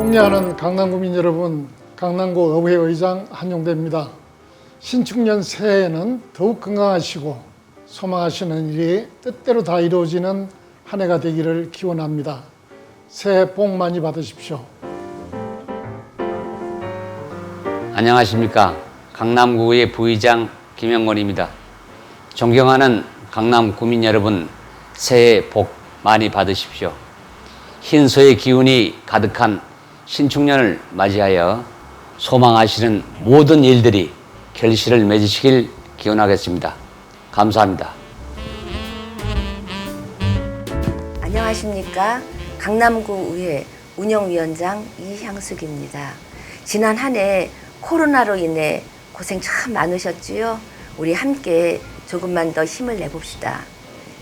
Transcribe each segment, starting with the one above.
존경하는 강남구민 여러분, 강남구 의회 의장 한용대입니다. 신축년 새해에는 더욱 건강하시고 소망하시는 일이 뜻대로 다 이루어지는 한 해가 되기를 기원합니다. 새해 복 많이 받으십시오. 안녕하십니까. 강남구의 부의장 김영건입니다. 존경하는 강남 구민 여러분, 새해 복 많이 받으십시오. 흰소의 기운이 가득한 신축년을 맞이하여 소망하시는 모든 일들이 결실을 맺으시길 기원하겠습니다. 감사합니다. 안녕하십니까. 강남구 의회 운영위원장 이향숙입니다. 지난 한 해 코로나로 인해 고생 참 많으셨지요? 우리 함께 조금만 더 힘을 내봅시다.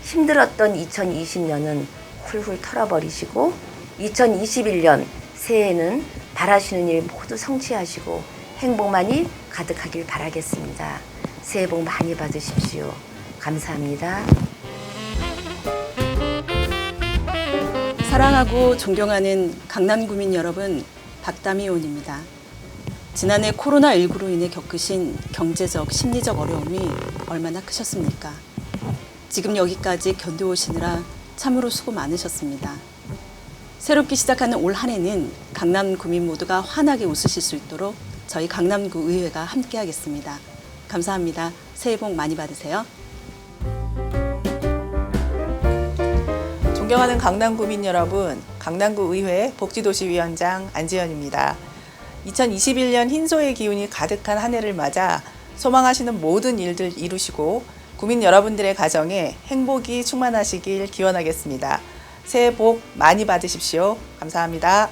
힘들었던 2020년은 훌훌 털어버리시고 2021년 새해에는 바라시는 일 모두 성취하시고 행복만이 가득하길 바라겠습니다. 새해 복 많이 받으십시오. 감사합니다. 사랑하고 존경하는 강남구민 여러분, 박다미온입니다. 지난해 코로나19로 인해 겪으신 경제적, 심리적 어려움이 얼마나 크셨습니까? 지금 여기까지 견뎌오시느라 참으로 수고 많으셨습니다. 새롭게 시작하는 올 한 해는 강남 구민 모두가 환하게 웃으실 수 있도록 저희 강남구 의회가 함께하겠습니다. 감사합니다. 새해 복 많이 받으세요. 존경하는 강남 구민 여러분, 강남구 의회 복지도시위원장 안지연입니다. 2021년 흰소의 기운이 가득한 한 해를 맞아 소망하시는 모든 일들 이루시고 구민 여러분들의 가정에 행복이 충만하시길 기원하겠습니다. 새해 복 많이 받으십시오. 감사합니다.